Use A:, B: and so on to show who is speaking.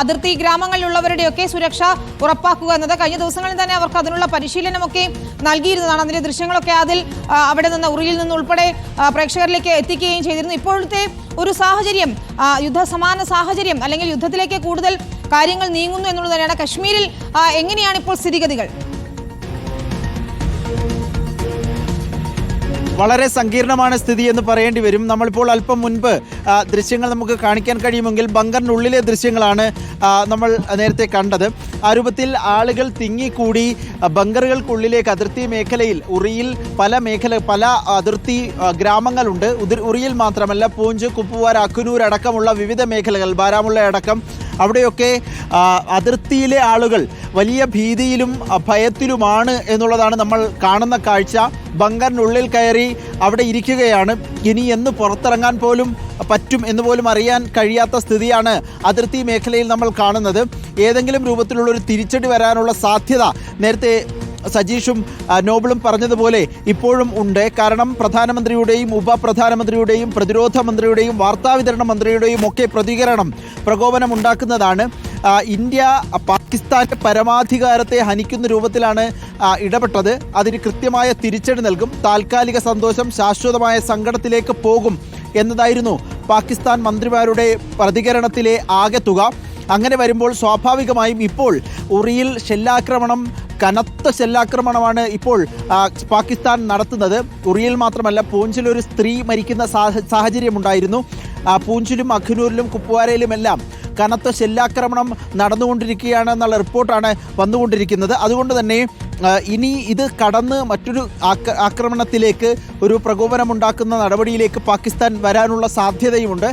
A: അതിർത്തി ഗ്രാമങ്ങളിലുള്ളവരുടെയൊക്കെ സുരക്ഷ ഉറപ്പാക്കുക എന്നത് കഴിഞ്ഞ ദിവസങ്ങളിൽ തന്നെ അവർക്ക് അതിനുള്ള പരിശീലനമൊക്കെ നൽകിയിരുന്നതാണ്. അതിന്റെ ദൃശ്യങ്ങളൊക്കെ അതിൽ അവിടെ നിന്ന് ഉറിയിൽ നിന്ന് ഉൾപ്പെടെ പ്രേക്ഷകരിലേക്ക് എത്തിക്കുകയും ചെയ്തിരുന്നു. ഇപ്പോഴത്തെ ഒരു സാഹചര്യം യുദ്ധസമാന സാഹചര്യം അല്ലെങ്കിൽ യുദ്ധത്തിലേക്ക് കൂടുതൽ കാര്യങ്ങൾ നീങ്ങുന്നു എന്നുള്ളത് തന്നെയാണ്. കശ്മീരിൽ എങ്ങനെയാണ് ഇപ്പോൾ സ്ഥിതിഗതികൾ?
B: വളരെ സങ്കീർണമാണ് സ്ഥിതി എന്ന് പറയേണ്ടി വരും. നമ്മളിപ്പോൾ അല്പം മുൻപ് ദൃശ്യങ്ങൾ നമുക്ക് കാണിക്കാൻ കഴിയുമെങ്കിൽ ബങ്കറിനുള്ളിലെ ദൃശ്യങ്ങളാണ് നമ്മൾ നേരത്തെ കണ്ടത്. ആ രൂപത്തിൽ ആളുകൾ തിങ്ങിക്കൂടി ബങ്കറുകൾക്കുള്ളിലേക്ക് അതിർത്തി മേഖലയിൽ ഉറിയിൽ പല മേഖല പല അതിർത്തി ഗ്രാമങ്ങളുണ്ട്. ഉറിയിൽ മാത്രമല്ല പൂഞ്ച് കുപ്പുവാര അക്കുനൂർ അടക്കമുള്ള വിവിധ മേഖലകൾ ബാരാമുള്ള അടക്കം അവിടെയൊക്കെ അതിർത്തിയിലെ ആളുകൾ വലിയ ഭീതിയിലും ഭയത്തിലുമാണ് എന്നുള്ളതാണ് നമ്മൾ കാണുന്ന കാഴ്ച. ബങ്കറിനുള്ളിൽ കയറി അവിടെ ഇരിക്കുകയാണ്. ഇനി എന്ന് പുറത്തിറങ്ങാൻ പോലും പറ്റും എന്ന് പോലും അറിയാൻ കഴിയാത്ത സ്ഥിതിയാണ് അതിർത്തി മേഖലയിൽ നമ്മൾ കാണുന്നത്. ഏതെങ്കിലും രൂപത്തിലുള്ള ഒരു തിരിച്ചടി വരാനുള്ള സാധ്യത നേരത്തെ സജീഷും നോബിളും പറഞ്ഞതുപോലെ ഇപ്പോഴും ഉണ്ട്. കാരണം പ്രധാനമന്ത്രിയുടെയും ഉപപ്രധാനമന്ത്രിയുടെയും പ്രതിരോധ മന്ത്രിയുടെയും വാർത്താവിതരണ മന്ത്രിയുടെയും ഒക്കെ പ്രതികരണം പ്രകോപനം ഉണ്ടാക്കുന്നതാണ്. ഇന്ത്യ പാകിസ്ഥാന്റെ പരമാധികാരത്തെ ഹനിക്കുന്ന രൂപത്തിലാണ് ഇടപെട്ടത്. അതിന് കൃത്യമായ തിരിച്ചടി നൽകും. താൽക്കാലിക സന്തോഷം ശാശ്വതമായ സങ്കടത്തിലേക്ക് പോകും എന്നതായിരുന്നു പാകിസ്ഥാൻ മന്ത്രിമാരുടെ പ്രതികരണത്തിലെ ആകെ തുക അങ്ങനെ വരുമ്പോൾ സ്വാഭാവികമായും ഇപ്പോൾ ഉറിയിൽ ഷെല്ലാക്രമണം കനത്ത ഷെല്ലാക്രമണമാണ് ഇപ്പോൾ പാകിസ്ഥാൻ നടത്തുന്നത്. ഉറിയിൽ മാത്രമല്ല പൂഞ്ചിൽ ഒരു സ്ത്രീ മരിക്കുന്ന സാഹചര്യം സാഹചര്യമുണ്ടായിരുന്നു. പൂഞ്ചിലും അഖ്നൂരിലും കുപ്വാരയിലുമെല്ലാം കനത്ത ഷെല്ലാക്രമണം നടന്നുകൊണ്ടിരിക്കുകയാണ് എന്നുള്ള റിപ്പോർട്ടാണ് വന്നുകൊണ്ടിരിക്കുന്നത്. അതുകൊണ്ട് തന്നെ ഇനി ഇത് കടന്ന് മറ്റൊരു ആക്രമണത്തിലേക്ക് ഒരു പ്രകോപനമുണ്ടാക്കുന്ന നടപടിയിലേക്ക് പാകിസ്ഥാൻ വരാനുള്ള സാധ്യതയുമുണ്ട്.